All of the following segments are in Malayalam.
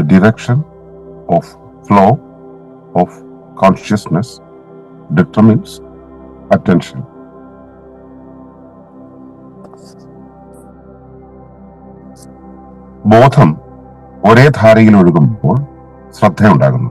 the direction of flow of consciousness determines attention. ബോധം ഒരേ ധാരയിൽ ഒഴുകുമ്പോൾ ശ്രദ്ധയുണ്ടാകുന്നു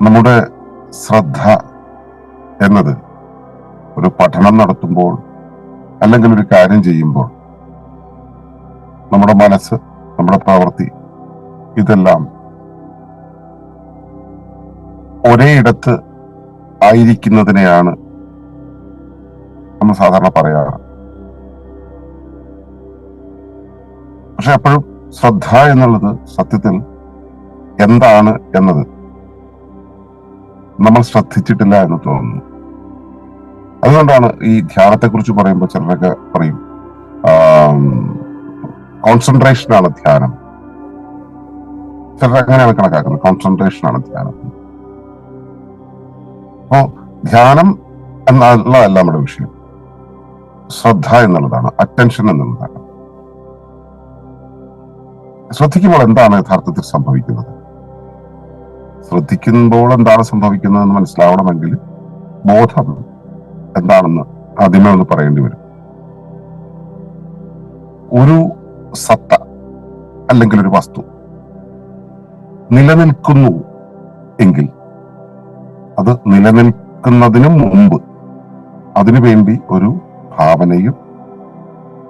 നമ്മുടെ ശ്രദ്ധ എന്നത് ഒരു പഠനം നടത്തുമ്പോൾ അല്ലെങ്കിൽ ഒരു കാര്യം ചെയ്യുമ്പോൾ നമ്മുടെ മനസ്സ് നമ്മുടെ പ്രവൃത്തി ഇതെല്ലാം ഒരേ ഇടത്ത് ആയിരിക്കുന്നതിനെയാണ് നമ്മൾ സാധാരണ പറയാറ്. പക്ഷെ എപ്പോഴും ശ്രദ്ധ എന്നുള്ളത് സത്യത്തിൽ എന്താണ് എന്നത് നമ്മൾ ശ്രദ്ധിച്ചിട്ടില്ല എന്ന് തോന്നുന്നു. അതുകൊണ്ടാണ് ഈ ധ്യാനത്തെ കുറിച്ച് പറയുമ്പോൾ ചിലരൊക്കെ പറയും കോൺസെൻട്രേഷൻ ആണ് ധ്യാനം. ചിലർ അങ്ങനെയാണ് കണക്കാക്കുന്നത് കോൺസെൻട്രേഷൻ ആണ് ധ്യാനം. അപ്പോ ധ്യാനം എന്നുള്ളതല്ല നമ്മുടെ വിഷയം. ശ്രദ്ധ എന്നുള്ളതാണ് അറ്റൻഷൻ എന്നുള്ളതാണ്. ശ്രദ്ധിക്കുമ്പോൾ എന്താണ് യഥാർത്ഥത്തിൽ സംഭവിക്കുന്നത്? ശ്രദ്ധിക്കുമ്പോൾ എന്താണ് സംഭവിക്കുന്നതെന്ന് മനസ്സിലാവണമെങ്കിൽ ബോധം എന്താണെന്ന് ആദ്യമേ ഒന്ന് പറയേണ്ടി വരും. ഒരു സത്ത അല്ലെങ്കിൽ ഒരു വസ്തു നിലനിൽക്കുന്നു എങ്കിൽ അത് നിലനിൽക്കുന്നതിന് മുമ്പ് അതിനുവേണ്ടി ഒരു ഭാവനയും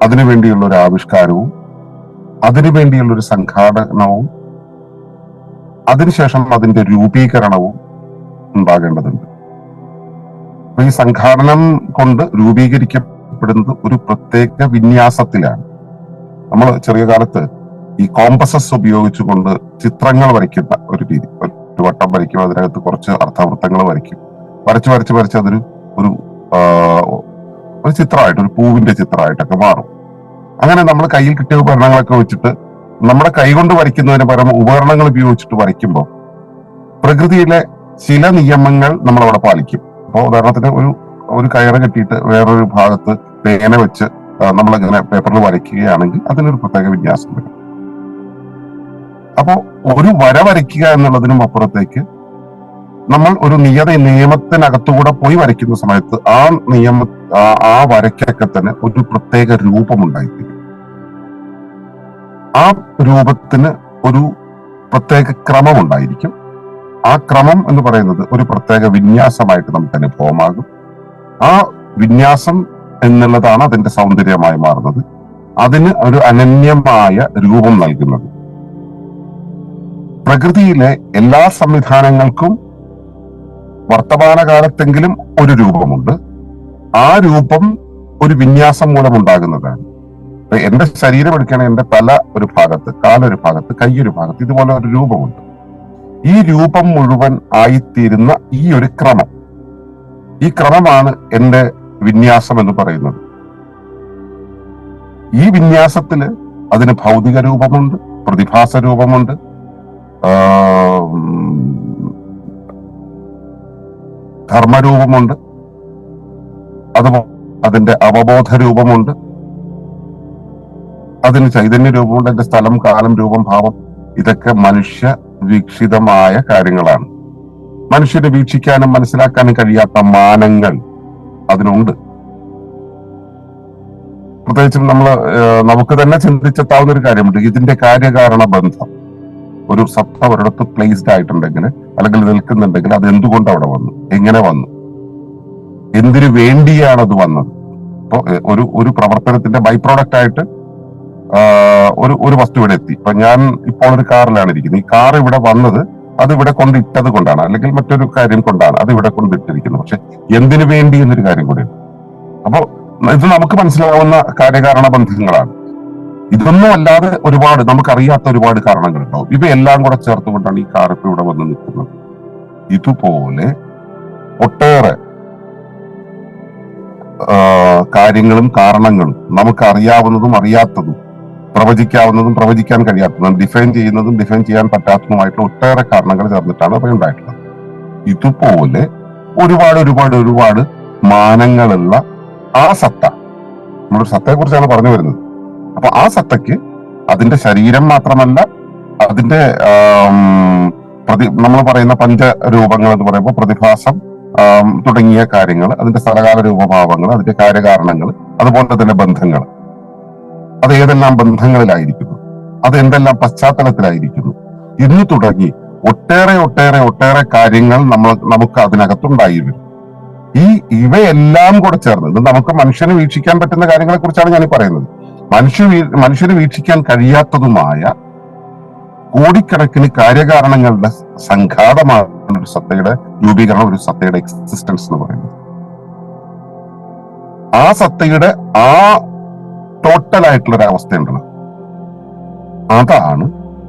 അതിനുവേണ്ടിയുള്ള ഒരു ആവിഷ്കാരവും അതിനുവേണ്ടിയുള്ള ഒരു സംഘാടനവും അതിനുശേഷം അതിന്റെ രൂപീകരണവും ഉണ്ടാകേണ്ടതുണ്ട്. ഈ സംഘാടനം കൊണ്ട് രൂപീകരിക്കപ്പെടുന്നത് ഒരു പ്രത്യേക വിന്യാസത്തിലാണ്. നമ്മൾ ചെറിയ കാലത്ത് ഈ കോമ്പസസ് ഉപയോഗിച്ചുകൊണ്ട് ചിത്രങ്ങൾ വരയ്ക്കുന്ന ഒരു രീതി ഒരു വട്ടം വരയ്ക്കും അതിനകത്ത് കുറച്ച് അർത്ഥവൃത്തങ്ങൾ വരയ്ക്കും. വരച്ച് വരച്ച് വരച്ച് അതൊരു ഒരു ഒരു ചിത്രമായിട്ട് ഒരു പൂവിന്റെ ചിത്രമായിട്ടൊക്കെ മാറും. അങ്ങനെ നമ്മൾ കയ്യിൽ കിട്ടിയ ഉപകരണങ്ങളൊക്കെ വെച്ചിട്ട് നമ്മുടെ കൈകൊണ്ട് വരയ്ക്കുന്നതിന് പകരം ഉപകരണങ്ങൾ ഉപയോഗിച്ചിട്ട് വരയ്ക്കുമ്പോൾ പ്രകൃതിയിലെ ചില നിയമങ്ങൾ നമ്മൾ അവിടെ പാലിക്കും. അപ്പോൾ ഉദാഹരണത്തിന് ഒരു ഒരു കയറ് കെട്ടിയിട്ട് വേറൊരു ഭാഗത്ത് പേന വെച്ച് നമ്മൾ ഇങ്ങനെ പേപ്പറിൽ വരയ്ക്കുകയാണെങ്കിൽ അതിനൊരു പ്രത്യേക വിന്യാസം വരും. അപ്പോൾ ഒരു വര വരയ്ക്കുക എന്നുള്ളതിനും അപ്പുറത്തേക്ക് നമ്മൾ ഒരു നിയത നിയമത്തിനകത്തുകൂടെ പോയി വരയ്ക്കുന്ന സമയത്ത് ആ നിയമ ആ വരയ്ക്കൊക്കെ തന്നെ ഒരു പ്രത്യേക രൂപമുണ്ടായിത്തീരും. ആ രൂപത്തിന് ഒരു പ്രത്യേക ക്രമം ഉണ്ടായിരിക്കും ആ ക്രമം എന്ന് പറയുന്നത് ഒരു പ്രത്യേക വിന്യാസമായിട്ട് നമുക്ക് അനുഭവമാകും ആ വിന്യാസം എന്നുള്ളതാണ് അതിന്റെ സൗന്ദര്യമായി മാറുന്നത്. അതിന് ഒരു അനന്യമായ രൂപം നൽകുന്നത്. പ്രകൃതിയിലെ എല്ലാ സംവിധാനങ്ങൾക്കും വർത്തമാനകാലത്തെങ്കിലും ഒരു രൂപമുണ്ട്. ആ രൂപം ഒരു വിന്യാസം മൂലമുണ്ടാകുന്നതാണ്. എന്റെ ശരീരം എടുക്കുകയാണെങ്കിൽ എന്റെ തല ഒരു ഭാഗത്ത് കാലൊരു ഭാഗത്ത് കൈയൊരു ഭാഗത്ത് ഇതുപോലെ ഒരു രൂപമുണ്ട്. ഈ രൂപം മുഴുവൻ ആയിത്തീരുന്ന ഈ ഒരു ക്രമം. ഈ ക്രമമാണ് എന്റെ വിന്യാസം എന്ന് പറയുന്നത്. ഈ വിന്യാസത്തിൽ അതിന് ഭൗതിക രൂപമുണ്ട് പ്രതിഭാസ രൂപമുണ്ട് ധർമ്മരൂപമുണ്ട് അതുപോലെ അതിന്റെ അവബോധ രൂപമുണ്ട് അതിന് ചൈതന്യ രൂപമുണ്ട് അതിന്റെ സ്ഥലം കാലം രൂപം ഭാവം ഇതൊക്കെ മനുഷ്യ വീക്ഷിതമായ കാര്യങ്ങളാണ്. മനുഷ്യന് വീക്ഷിക്കാനും മനസ്സിലാക്കാനും കഴിയാത്ത മാനങ്ങൾ അതിനുണ്ട്. പ്രത്യേകിച്ചും നമ്മൾ നമുക്ക് തന്നെ ചിന്തിച്ചെത്താവുന്ന ഒരു കാര്യമുണ്ട്. ഇതിന്റെ കാര്യകാരണ ബന്ധം ഒരു സത്ത ഒരിടത്ത് പ്ലേസ്ഡ് ആയിട്ടുണ്ടെങ്കിൽ അല്ലെങ്കിൽ നിൽക്കുന്നുണ്ടെങ്കിൽ അത് എന്തുകൊണ്ട് അവിടെ വന്നു? എങ്ങനെ വന്നു? എന്തിനു വേണ്ടിയാണ് അത് വന്നത്? ഇപ്പൊ ഒരു ഒരു പ്രവർത്തനത്തിന്റെ ബൈ പ്രോഡക്റ്റ് ആയിട്ട് ഒരു ഒരു വസ്തു ഇവിടെ എത്തി. ഇപ്പൊ ഞാൻ ഇപ്പോൾ ഒരു കാറിലാണ് ഇരിക്കുന്നത്. ഈ കാർ ഇവിടെ വന്നത് അത് ഇവിടെ കൊണ്ടിട്ടത് കൊണ്ടാണ്. അല്ലെങ്കിൽ മറ്റൊരു കാര്യം കൊണ്ടാണ് അത് ഇവിടെ കൊണ്ടിട്ടിരിക്കുന്നത് പക്ഷെ എന്തിനു വേണ്ടി എന്നൊരു കാര്യം കൂടി അപ്പോ ഇത് നമുക്ക് മനസ്സിലാവുന്ന കാര്യകാരണ ബന്ധങ്ങളാണ്. ഇതൊന്നും അല്ലാതെ ഒരുപാട് നമുക്കറിയാത്ത ഒരുപാട് കാരണങ്ങളുണ്ടാവും ഇവയെല്ലാം കൂടെ ചേർത്തുകൊണ്ടാണ് ഈ കാർ ഇപ്പൊ ഇവിടെ വന്ന് നിൽക്കുന്നത്. ഇതുപോലെ ഒട്ടേറെ കാര്യങ്ങളും കാരണങ്ങളും നമുക്ക് അറിയാവുന്നതും അറിയാത്തതും പ്രവചിക്കാവുന്നതും പ്രവചിക്കാൻ കഴിയാത്തതും ഡിഫൈൻ ചെയ്യുന്നതും ഡിഫൈൻ ചെയ്യാൻ പറ്റാത്തതുമായിട്ടുള്ള ഒട്ടേറെ കാരണങ്ങൾ ചേർന്നിട്ടാണ് അവ ഉണ്ടായിട്ടുള്ളത്. ഇതുപോലെ ഒരുപാട് ഒരുപാട് ഒരുപാട് മാനങ്ങളുള്ള ആ സത്ത നമ്മളൊരു സത്തയെ കുറിച്ചാണ് പറഞ്ഞു വരുന്നത്. അപ്പൊ ആ സത്തയ്ക്ക് അതിന്റെ ശരീരം മാത്രമല്ല അതിന്റെ പ്രതി നമ്മൾ പറയുന്ന പഞ്ചരൂപങ്ങൾ എന്ന് പറയുമ്പോൾ പ്രതിഭാസം തുടങ്ങിയ കാര്യങ്ങൾ അതിന്റെ സ്ഥലകാല രൂപഭാവങ്ങൾ അതിന്റെ കാര്യകാരണങ്ങൾ അതുപോലെ തന്നെ ബന്ധങ്ങൾ. അത് ഏതെല്ലാം ബന്ധങ്ങളിലായിരിക്കുന്നു? അത് എന്തെല്ലാം പശ്ചാത്തലത്തിലായിരിക്കുന്നു? ഇന്ന് തുടങ്ങി ഒട്ടേറെ ഒട്ടേറെ ഒട്ടേറെ കാര്യങ്ങൾ നമ്മൾ നമുക്ക് അതിനകത്തുണ്ടായി വരും ഈ ഇവയെല്ലാം കൂടെ ചേർന്ന് ഇത് നമുക്ക് മനുഷ്യന് വീക്ഷിക്കാൻ പറ്റുന്ന കാര്യങ്ങളെ കുറിച്ചാണ് ഞാൻ പറയുന്നത്. മനുഷ്യ മനുഷ്യന് വീക്ഷിക്കാൻ കഴിയാത്തതുമായ കോടിക്കണക്കിന് കാര്യകാരണങ്ങളുടെ സംഘാതമാണ് ഒരു സത്തയുടെ രൂപീകരണം ഒരു സത്തയുടെ എക്സിസ്റ്റൻസ് എന്ന് പറയുന്നത്. ആ സത്തയുടെ ആ ടോട്ടൽ ആയിട്ടുള്ള ഒരു അവസ്ഥയുണ്ടല്ലോ അതാണ്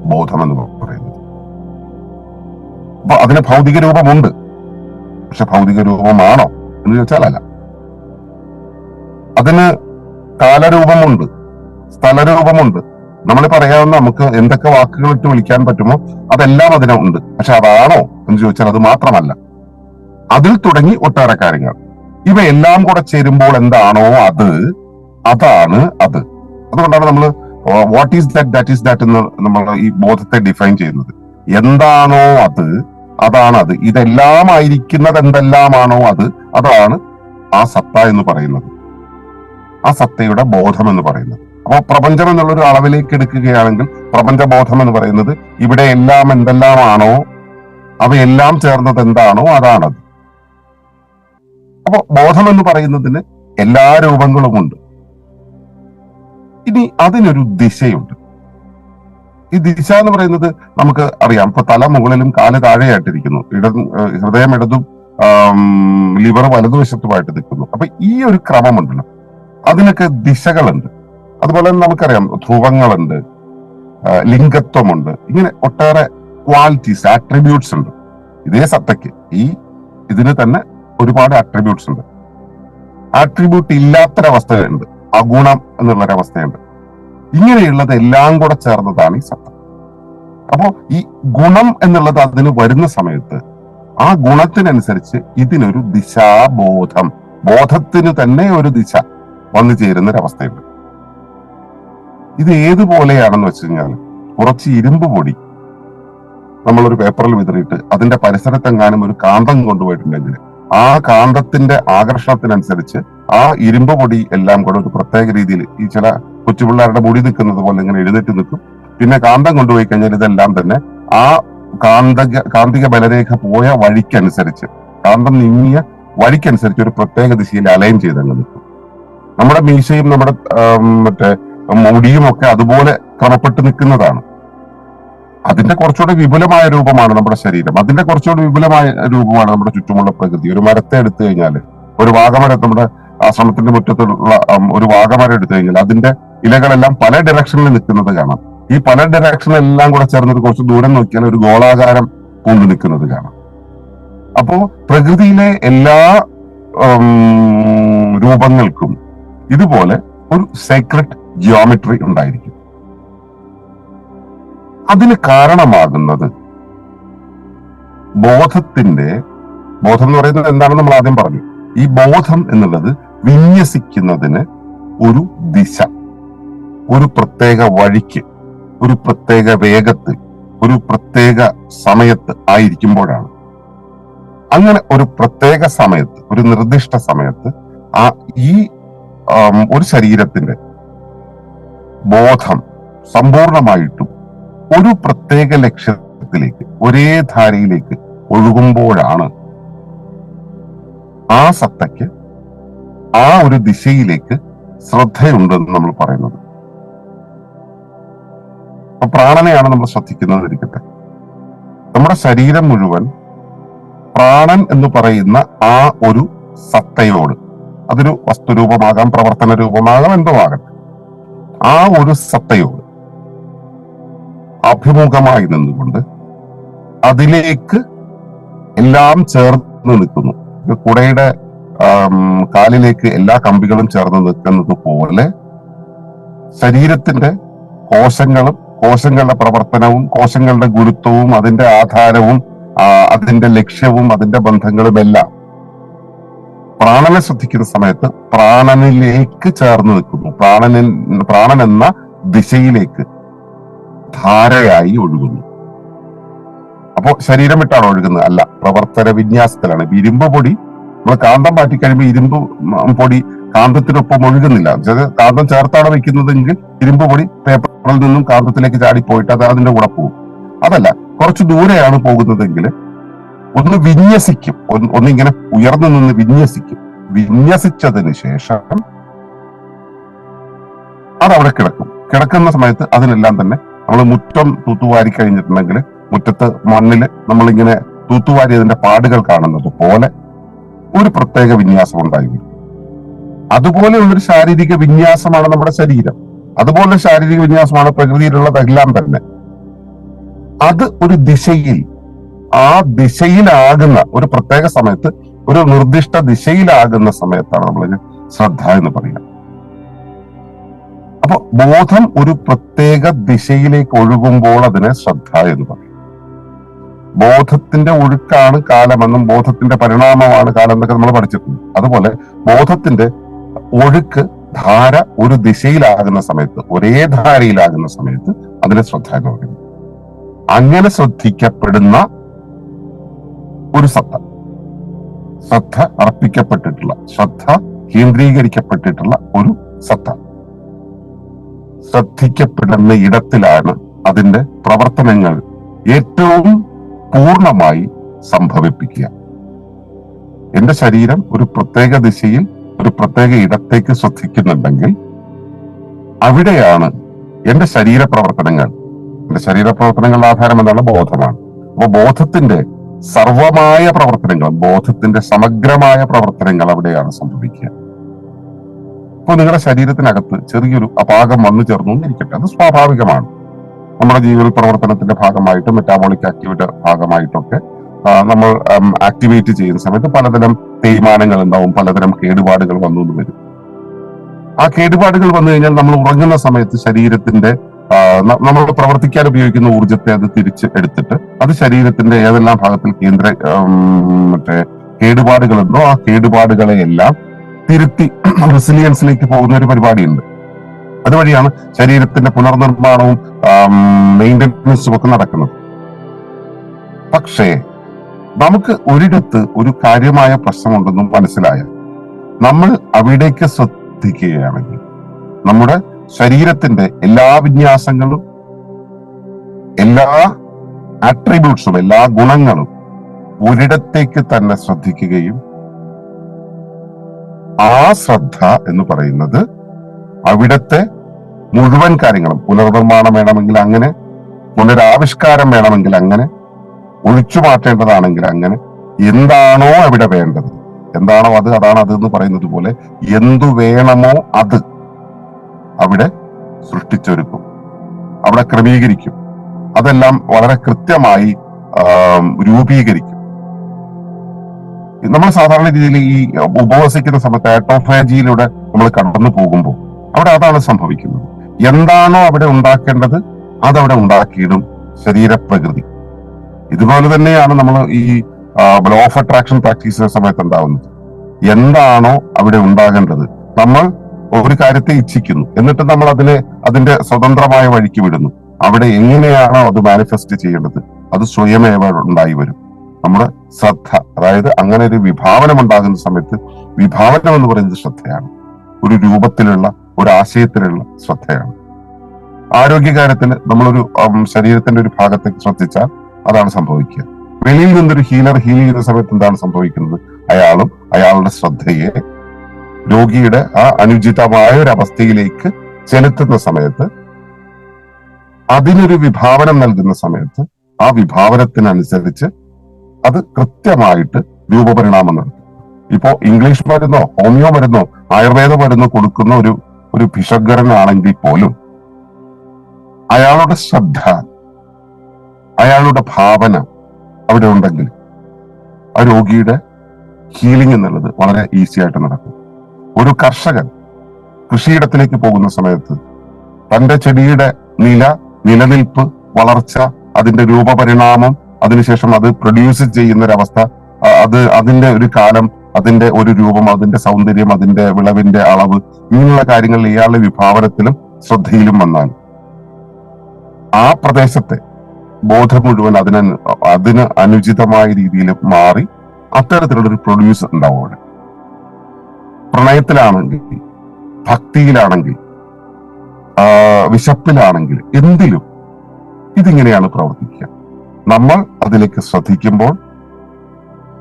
ബോധം എന്ന് പറയുന്നത്. അപ്പൊ അതിന് ഭൗതിക രൂപമുണ്ട്. പക്ഷെ ഭൗതിക രൂപമാണോ എന്ന് ചോദിച്ചാൽ അല്ല. അതിന് കാലരൂപമുണ്ട് സ്ഥലരൂപമുണ്ട്. നമ്മൾ പറയാവുന്ന നമുക്ക് എന്തൊക്കെ വാക്കുകൾ ഇട്ട് വിളിക്കാൻ പറ്റുമോ അതെല്ലാം അതിനുണ്ട് പക്ഷെ അതാണോ എന്ന് ചോദിച്ചാൽ അത് മാത്രമല്ല. അതിൽ തുടങ്ങി ഒട്ടേറെ കാര്യങ്ങൾ. ഇവയെല്ലാം കൂടെ ചേരുമ്പോൾ എന്താണോ അത് അതാണ് അത്. അതുകൊണ്ടാണ് നമ്മൾ what is that that is that എന്ന് നമ്മൾ ഈ ബോധത്തെ ഡിഫൈൻ ചെയ്യുന്നത്. എന്താണോ അത് അതാണ് അത്. ഇതെല്ലാം ആയിരിക്കുന്നത് എന്തെല്ലാമാണോ അത് അതാണ് ആ സത്ത എന്ന് പറയുന്നത്. ആ സത്തയുടെ ബോധം എന്ന് പറയുന്നത്. അപ്പോൾ പ്രപഞ്ചം എന്നുള്ള ഒരു അളവിലേക്ക് എടുക്കുകയാണെങ്കിൽ പ്രപഞ്ചബോധം എന്ന് പറയുന്നത് ഇവിടെ എല്ലാം എന്തെല്ലാമാണോ അവയെല്ലാം ചേർന്നത് എന്താണോ അതാണത്. അപ്പൊ ബോധം എന്ന് പറയുന്നതിന് എല്ലാ രൂപങ്ങളുമുണ്ട്. ഇനി അതിനൊരു ദിശയുണ്ട്. ഈ ദിശ എന്ന് പറയുന്നത് നമുക്ക് അറിയാം. ഇപ്പൊ തല മുകളിലും കാൽ താഴെയായിട്ടിരിക്കുന്നു. ഇട ഹൃദയം ഇടതും ലിവർ വലതുവശത്തുമായിട്ട് നിൽക്കുന്നു. അപ്പൊ ഈ ഒരു ക്രമമുണ്ടല്ലോ. അതിനൊക്കെ ദിശകളുണ്ട്. അതുപോലെ തന്നെ നമുക്കറിയാം ധ്രുവങ്ങളുണ്ട് ലിംഗത്വമുണ്ട്. ഇങ്ങനെ ഒട്ടേറെ ക്വാളിറ്റീസ് ആട്രിബ്യൂട്ട്സ് ഉണ്ട്. ഇതേ സത്തയ്ക്ക് ഈ ഇതിന് തന്നെ ഒരുപാട് ആട്രിബ്യൂട്ട്സ് ഉണ്ട്. ആട്രിബ്യൂട്ട് ഇല്ലാത്തൊരവസ്ഥയുണ്ട്. അഗുണം എന്നുള്ളൊരവസ്ഥയുണ്ട്. ഇങ്ങനെയുള്ളത് എല്ലാം കൂടെ ചേർന്നതാണ് ഈ സത്ത അപ്പോൾ ഈ ഗുണം എന്നുള്ളത് അതിന് വരുന്ന സമയത്ത് ആ ഗുണത്തിനനുസരിച്ച് ഇതിനൊരു ദിശാബോധം ബോധത്തിന് തന്നെ ഒരു ദിശ വന്നു ചേരുന്ന ഒരവസ്ഥയുണ്ട് ഇത് ഏതുപോലെയാണെന്ന് വെച്ച് കഴിഞ്ഞാൽ കുറച്ച് ഇരുമ്പ് പൊടി നമ്മളൊരു പേപ്പറിൽ വിതറിയിട്ട് അതിന്റെ പരിസരത്തെങ്ങാനും ഒരു കാന്തം കൊണ്ടുപോയിട്ടുണ്ടെങ്കിൽ ആ കാന്തത്തിന്റെ ആകർഷണത്തിനനുസരിച്ച് ആ ഇരുമ്പ് പൊടി എല്ലാം കൂടെ ഒരു പ്രത്യേക രീതിയിൽ ഈ ചില കൊച്ചുപിള്ളേരുടെ മുടി നിൽക്കുന്നത് പോലെ ഇങ്ങനെ എഴുന്നേറ്റ് നിൽക്കും. പിന്നെ കാന്തം കൊണ്ടുപോയി കഴിഞ്ഞാൽ ഇതെല്ലാം തന്നെ ആ കാന്തിക കാന്തിക ബലരേഖ പോയ വഴിക്കനുസരിച്ച് കാന്തം നീങ്ങിയ വഴിക്കനുസരിച്ച് ഒരു പ്രത്യേക ദിശയിൽ അലൈൻ ചെയ്തങ്ങ് നിൽക്കും. നമ്മുടെ മീശയും നമ്മുടെ മറ്റേ മുടിയും ഒക്കെ അതുപോലെ ക്രമപ്പെട്ട് നിൽക്കുന്നതാണ്. അതിന്റെ കുറച്ചുകൂടെ വിപുലമായ രൂപമാണ് നമ്മുടെ ശരീരം. അതിന്റെ കുറച്ചുകൂടെ വിപുലമായ രൂപമാണ് നമ്മുടെ ചുറ്റുമുള്ള പ്രകൃതി. ഒരു മരത്തെ എടുത്തു കഴിഞ്ഞാൽ ഒരു വാഗമരം നമ്മുടെ ആശ്രമത്തിന്റെ മുറ്റത്തുള്ള ഒരു വാഗമരം എടുത്തു കഴിഞ്ഞാൽ അതിന്റെ ഇലകളെല്ലാം പല ഡയറക്ഷനിൽ നിൽക്കുന്നത് കാണാം. ഈ പല ഡയറക്ഷനെല്ലാം കൂടെ ചേർന്നിട്ട് കുറച്ച് ദൂരം നോക്കിയാൽ ഒരു ഗോളാകാരം കൊണ്ട് നിൽക്കുന്നത് കാണാം. അപ്പോ പ്രകൃതിയിലെ എല്ലാ രൂപങ്ങൾക്കും ഇതുപോലെ ഒരു സീക്രട്ട് ജിയോമെട്രി ഉണ്ടായിരിക്കും. അതിന് കാരണമാകുന്നത്. ബോധത്തിന്റെ ബോധം എന്ന് പറയുന്നത് എന്താണെന്ന് നമ്മൾ ആദ്യം പറഞ്ഞു. ഈ ബോധം എന്നുള്ളത് വിന്യസിക്കുന്നതിന് ഒരു ദിശ ഒരു പ്രത്യേക വഴിക്ക് ഒരു പ്രത്യേക വേഗത്ത് ഒരു പ്രത്യേക സമയത്ത് ആയിരിക്കുമ്പോഴാണ്. അങ്ങനെ ഒരു പ്രത്യേക സമയത്ത് ഒരു നിർദ്ദിഷ്ട സമയത്ത് ആ ഈ ഒരു ശരീരത്തിന്റെ ബോധം സമ്പൂർണമായിട്ടും ഒരു പ്രത്യേക ലക്ഷ്യത്തിലേക്ക് ഒരേ ധാരയിലേക്ക് ഒഴുകുമ്പോഴാണ് ആ സത്തയ്ക്ക് ആ ഒരു ദിശയിലേക്ക് ശ്രദ്ധയുണ്ടെന്ന് നമ്മൾ പറയുന്നത്. അപ്പൊ പ്രാണനെയാണ് നമ്മൾ ശ്രദ്ധിക്കുന്നത് ഇരിക്കട്ടെ നമ്മുടെ ശരീരം മുഴുവൻ പ്രാണൻ എന്ന് പറയുന്ന ആ ഒരു സത്തയോട് അതൊരു വസ്തുരൂപമാകാം പ്രവർത്തന രൂപമാകാം എന്തുമാകട്ടെ ആ ഒരു സത്തയോട് അഭിമുഖമായി നിന്നുകൊണ്ട് അതിലേക്ക് എല്ലാം ചേർന്ന് നിൽക്കുന്നു. കുടയുടെ കാലിലേക്ക് എല്ലാ കമ്പികളും ചേർന്ന് നിൽക്കുന്നത് പോലെ ശരീരത്തിന്റെ കോശങ്ങളും കോശങ്ങളുടെ പ്രവർത്തനവും കോശങ്ങളുടെ ഗുരുത്വവും അതിന്റെ ആധാരവും അതിന്റെ ലക്ഷ്യവും അതിന്റെ ബന്ധങ്ങളും എല്ലാം പ്രാണനെ ശ്രദ്ധിക്കുന്ന സമയത്ത് പ്രാണനിലേക്ക് ചേർന്ന് നിൽക്കുന്നു. പ്രാണനിൽ പ്രാണൻ എന്ന ദിശയിലേക്ക്. ധാരയായി ഒഴുകുന്നു. അപ്പോ ശരീരം വിട്ടാണ് ഒഴുകുന്നത്. അല്ല പ്രവർത്തന വിന്യാസത്തിലാണ്. ഇരുമ്പ് പൊടി നമ്മൾ കാന്തം മാറ്റി കഴിയുമ്പോൾ ഇരുമ്പ് പൊടി കാന്തത്തിനൊപ്പം ഒഴുകുന്നില്ല. കാന്തം ചേർത്താണ് വെക്കുന്നതെങ്കിൽ ഇരുമ്പ് പൊടി പേപ്പറിൽ നിന്നും കാന്തത്തിലേക്ക് ചാടി പോയിട്ട് അത് അതിന്റെ കൂടെ പോകും. അതല്ല കുറച്ച് ദൂരെയാണ് പോകുന്നതെങ്കിൽ ഒന്ന് വിന്യസിക്കും. ഒന്ന് ഒന്നിങ്ങനെ ഉയർന്നു നിന്ന് വിന്യസിക്കും. വിന്യസിച്ചതിന് ശേഷം അതവിടെ കിടക്കും. കിടക്കുന്ന സമയത്ത് അതിനെല്ലാം തന്നെ നമ്മൾ മുറ്റം തൂത്തുവാരി കഴിഞ്ഞിട്ടുണ്ടെങ്കിൽ മുറ്റത്ത് മണ്ണിൽ നമ്മളിങ്ങനെ തൂത്തുവാരിയതിന്റെ പാടുകൾ കാണുന്നത് പോലെ ഒരു പ്രത്യേക വിന്യാസം ഉണ്ടായിരുന്നു അതുപോലെയുള്ളൊരു ശാരീരിക വിന്യാസമാണ് നമ്മുടെ ശരീരം. അതുപോലെ ശാരീരിക വിന്യാസമാണ് പ്രകൃതിയിലുള്ളതെല്ലാം തന്നെ. അത് ഒരു ദിശയിൽ ആ ദിശയിലാകുന്ന ഒരു പ്രത്യേക സമയത്ത് ഒരു നിർദ്ദിഷ്ട ദിശയിലാകുന്ന സമയത്താണ് നമ്മൾ ശ്രദ്ധ എന്ന് പറയുക. അപ്പൊ ബോധം ഒരു പ്രത്യേക ദിശയിലേക്ക് ഒഴുകുമ്പോൾ അതിനെ ശ്രദ്ധ എന്ന് പറയും. ബോധത്തിന്റെ ഒഴുക്കാണ് കാലമെന്നും ബോധത്തിന്റെ പരിണാമമാണ് കാലം എന്നൊക്കെ നമ്മൾ പഠിച്ചിട്ടുണ്ട്. അതുപോലെ ബോധത്തിന്റെ ഒഴുക്ക് ധാര ഒരു ദിശയിലാകുന്ന സമയത്ത് ഒരേ ധാരയിലാകുന്ന സമയത്ത് അതിനെ ശ്രദ്ധ എന്ന് പറയുന്നു അങ്ങനെ ശ്രദ്ധിക്കപ്പെടുന്ന ഒരു സത്ത ശ്രദ്ധ അർപ്പിക്കപ്പെട്ടിട്ടുള്ള ശ്രദ്ധ കേന്ദ്രീകരിക്കപ്പെട്ടിട്ടുള്ള ഒരു സത്ത. ശ്രദ്ധിക്കപ്പെടുന്ന ഇടത്തിലാണ് അതിന്റെ പ്രവർത്തനങ്ങൾ ഏറ്റവും പൂർണമായി സംഭവിപ്പിക്കുക. എന്റെ ശരീരം ഒരു പ്രത്യേക ദിശയിൽ ഒരു പ്രത്യേക ഇടത്തേക്ക് ശ്രദ്ധിക്കുന്നുണ്ടെങ്കിൽ അവിടെയാണ് എന്റെ ശരീര പ്രവർത്തനങ്ങൾ. എന്റെ ശരീര ആധാരം എന്താണ് ബോധമാണ്. അപ്പൊ ബോധത്തിന്റെ സർവമായ പ്രവർത്തനങ്ങൾ ബോധത്തിന്റെ സമഗ്രമായ പ്രവർത്തനങ്ങൾ അവിടെയാണ് സംഭവിക്കുക. ഇപ്പൊ നിങ്ങളുടെ ശരീരത്തിനകത്ത് ചെറിയൊരു അപാകം വന്നു ചേർന്നു എന്നിരിക്കട്ടെ. അത് സ്വാഭാവികമാണ്. നമ്മുടെ ജീവിത പ്രവർത്തനത്തിന്റെ ഭാഗമായിട്ടും മെറ്റാബോളിക് ആക്ടിവിറ്റി ഭാഗമായിട്ടൊക്കെ നമ്മൾ ആക്ടിവേറ്റ് ചെയ്യുന്ന സമയത്ത് പലതരം തേയ്മാനങ്ങൾ ഉണ്ടാവും പലതരം കേടുപാടുകൾ വന്നു എന്ന് വരും. ആ കേടുപാടുകൾ വന്നു കഴിഞ്ഞാൽ നമ്മൾ ഉറങ്ങുന്ന സമയത്ത് ശരീരത്തിന്റെ നമ്മൾ പ്രവർത്തിക്കാൻ ഉപയോഗിക്കുന്ന ഊർജത്തെ അത് തിരിച്ച് എടുത്തിട്ട് അത് ശരീരത്തിന്റെ ഏതെല്ലാം ഭാഗത്തിൽ കേന്ദ്ര മറ്റേ കേടുപാടുകളുണ്ടോ ആ കേടുപാടുകളെ എല്ലാം തിരുത്തി റെസിലിയൻസിലേക്ക് പോകുന്ന ഒരു പരിപാടിയുണ്ട്. അതുവഴിയാണ് ശരീരത്തിന്റെ പുനർനിർമ്മാണവും മെയിന്റനൻസും ഒക്കെ നടക്കുന്നത്. പക്ഷേ നമുക്ക് ഒരിടത്ത് ഒരു കാര്യമായ പ്രശ്നമുണ്ടെന്നും മനസ്സിലായ നമ്മൾ അവിടേക്ക് ശ്രദ്ധിക്കുകയാണെങ്കിൽ നമ്മുടെ ശരീരത്തിന്റെ എല്ലാ വിന്യാസങ്ങളും എല്ലാ ആട്രിബ്യൂട്ട്സും എല്ലാ ഗുണങ്ങളും ഒരിടത്തേക്ക് തന്നെ ശ്രദ്ധിക്കുകയും ആ ശ്രദ്ധ എന്ന് പറയുന്നത് അവിടത്തെ മുഴുവൻ കാര്യങ്ങളും പുനർനിർമ്മാണം വേണമെങ്കിൽ അങ്ങനെ പുനരാവിഷ്കാരം വേണമെങ്കിൽ അങ്ങനെ ഒഴിച്ചു മാറ്റേണ്ടതാണെങ്കിൽ അങ്ങനെ എന്താണോ അവിടെ വേണ്ടത്. എന്താണോ അത് അതാണ് അത് എന്ന് പറയുന്നത് പോലെ എന്തു വേണമോ അത് അവിടെ സൃഷ്ടിച്ചൊരുക്കും. അവിടെ ക്രമീകരിക്കും. അതെല്ലാം വളരെ കൃത്യമായി രൂപീകരിക്കും. നമ്മൾ സാധാരണ രീതിയിൽ ഈ ഉപവസിക്കുന്ന സമയത്ത് ആട്ടോഫാജിയിലൂടെ നമ്മൾ കടന്നു പോകുമ്പോൾ അവിടെ അതാണ് സംഭവിക്കുന്നത്. എന്താണോ അവിടെ ഉണ്ടാക്കേണ്ടത് അതവിടെ ഉണ്ടാക്കിയിടും ശരീരപ്രകൃതി. ഇതുപോലെ തന്നെയാണ് നമ്മൾ ഈ ഓഫ് അട്രാക്ഷൻ പ്രാക്ടീസ് ചെയ്യുന്ന സമയത്ത് ഉണ്ടാവുന്നത്. എന്താണോ അവിടെ ഉണ്ടാകേണ്ടത് നമ്മൾ ഒരു കാര്യത്തെ ഇച്ഛിക്കുന്നു. എന്നിട്ട് നമ്മൾ അതിനെ അതിന്റെ സ്വതന്ത്രമായ വഴിക്ക് വിടുന്നു. അവിടെ എങ്ങനെയാണോ അത് മാനിഫെസ്റ്റ് ചെയ്യേണ്ടത്? അത് സ്വയമേവ ഉണ്ടായി വരും. നമ്മുടെ ശ്രദ്ധ അതായത് അങ്ങനെ ഒരു വിഭാവനം ഉണ്ടാകുന്ന സമയത്ത് വിഭാവനം എന്ന് പറയുന്നത് ശ്രദ്ധയാണ്. ഒരു രൂപത്തിലുള്ള ഒരു ആശയത്തിലുള്ള ശ്രദ്ധയാണ്. ആരോഗ്യകാര്യത്തിന് നമ്മളൊരു ശരീരത്തിന്റെ ഒരു ഭാഗത്തേക്ക് ശ്രദ്ധിച്ചാൽ അതാണ് സംഭവിക്കുക. വെളിയിൽ നിന്നൊരു ഹീലർ ഹീൽ ചെയ്യുന്ന സമയത്ത് എന്താണ് സംഭവിക്കുന്നത്? അയാളും അയാളുടെ ശ്രദ്ധയെ രോഗിയുടെ ആ അനുചിതമായ ഒരു അവസ്ഥയിലേക്ക് ചെലുത്തുന്ന സമയത്ത് അതിനൊരു വിഭാവനം നൽകുന്ന സമയത്ത് ആ വിഭാവനത്തിനനുസരിച്ച് അത് കൃത്യമായിട്ട് രൂപപരിണാമം നടത്തും ഇപ്പോ ഇംഗ്ലീഷ് മരുന്നോ ഹോമിയോ മരുന്നോ ആയുർവേദ മരുന്നോ കൊടുക്കുന്ന ഒരു ഒരു ഭിഷഗ്രനാണെങ്കിൽ പോലും അയാളുടെ ശ്രദ്ധ അയാളുടെ ഭാവന അവിടെ ഉണ്ടെങ്കിൽ ആ രോഗിയുടെ ഹീലിംഗ് എന്നുള്ളത് വളരെ ഈസി ആയിട്ട് നടക്കും. ഒരു കർഷകൻ കൃഷിയിടത്തിലേക്ക് പോകുന്ന സമയത്ത് തന്റെ ചെടിയുടെ നില നിലനിൽപ്പ് വളർച്ച അതിന്റെ രൂപപരിണാമം അതിനുശേഷം അത് പ്രൊഡ്യൂസ് ചെയ്യുന്ന ഒരു അവസ്ഥ അത് അതിന്റെ ഒരു കാലം അതിന്റെ ഒരു രൂപം അതിന്റെ സൗന്ദര്യം അതിന്റെ വിളവിന്റെ അളവ് ഇങ്ങനെയുള്ള കാര്യങ്ങൾ ഇയാളുടെ വിഭാവനത്തിലും ശ്രദ്ധയിലും വന്നാൽ ആ പ്രദേശത്തെ ബോധം മുഴുവൻ അതിന് അതിന് അനുചിതമായ രീതിയിൽ മാറി അത്തരത്തിലുള്ള ഒരു പ്രൊഡ്യൂസ് ഉണ്ടാവും അവിടെ പ്രണയത്തിലാണെങ്കിൽ ഭക്തിയിലാണെങ്കിൽ വിശപ്പിലാണെങ്കിൽ എന്തിലും ഇതിങ്ങനെയാണ് പ്രവർത്തിക്കുക. നമ്മൾ അതിലേക്ക് ശ്രദ്ധിക്കുമ്പോൾ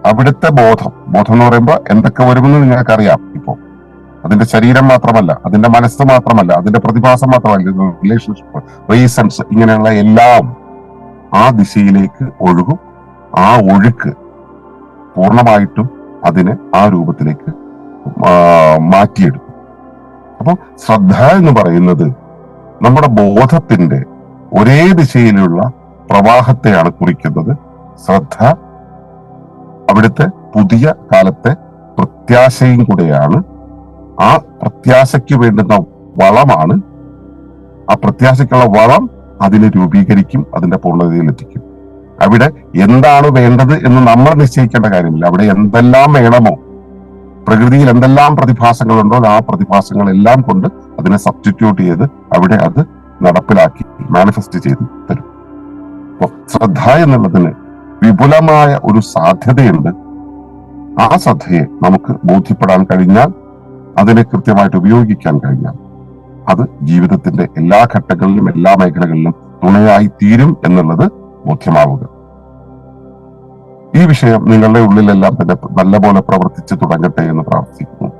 അവിടുത്തെ ബോധം ബോധം എന്ന് പറയുമ്പോൾ എന്തൊക്കെ വരുമെന്ന് നിങ്ങൾക്കറിയാം ഇപ്പോൾ അതിന്റെ ശരീരം മാത്രമല്ല അതിന്റെ മനസ്സ് മാത്രമല്ല അതിന്റെ പ്രതിഭാസം മാത്രമല്ല റിലേഷൻഷിപ്പ് റീസൺസ് ഇങ്ങനെയുള്ള എല്ലാം ആ ദിശയിലേക്ക് ഒഴുകും. ആ ഒഴുക്ക് പൂർണമായിട്ടും അതിനെ ആ രൂപത്തിലേക്ക് മാറ്റിയെടുക്കും. അപ്പൊ ശ്രദ്ധ എന്ന് പറയുന്നത് നമ്മുടെ ബോധത്തിന്റെ ഒരേ ദിശയിലുള്ള പ്രവാഹത്തെയാണ് കുറിക്കുന്നത്. ശ്രദ്ധ. അവിടുത്തെ പുതിയ കാലത്തെ പ്രത്യാശയും കൂടെയാണ്. ആ പ്രത്യാശയ്ക്ക് വേണ്ടുന്ന വളമാണ്. ആ പ്രത്യാശയ്ക്കുള്ള വളം അതിനെ രൂപീകരിക്കും അതിന്റെ പൂർണതയിൽ എത്തിക്കും. അവിടെ എന്താണ് വേണ്ടത് എന്ന് നമ്മൾ നിശ്ചയിക്കേണ്ട കാര്യമില്ല. അവിടെ എന്തെല്ലാം വേണമോ പ്രകൃതിയിൽ എന്തെല്ലാം പ്രതിഭാസങ്ങളുണ്ടോ ആ പ്രതിഭാസങ്ങളെല്ലാം കൊണ്ട് അതിനെ സബ്സ്റ്റിറ്റ്യൂട്ട് ചെയ്ത് അവിടെ അത് നടപ്പിലാക്കി മാനിഫെസ്റ്റ് ചെയ്ത് തരും. ശ്രദ്ധ എന്നുള്ളതിന് വിപുലമായ ഒരു സാധ്യതയുണ്ട്. ആ ശ്രദ്ധയെ നമുക്ക് ബോധ്യപ്പെടാൻ കഴിഞ്ഞാൽ അതിനെ കൃത്യമായിട്ട് ഉപയോഗിക്കാൻ കഴിഞ്ഞാൽ അത് ജീവിതത്തിന്റെ എല്ലാ ഘട്ടങ്ങളിലും എല്ലാ മേഖലകളിലും തുണയായി തീരും എന്നുള്ളത് ബോധ്യമാവുക. ഈ വിഷയം നിങ്ങളുടെ ഉള്ളിലെല്ലാം തന്നെ നല്ലപോലെ പ്രവർത്തിച്ചു തുടങ്ങട്ടെ എന്ന് പ്രാർത്ഥിക്കുന്നു.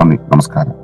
നന്ദി. നമസ്കാരം.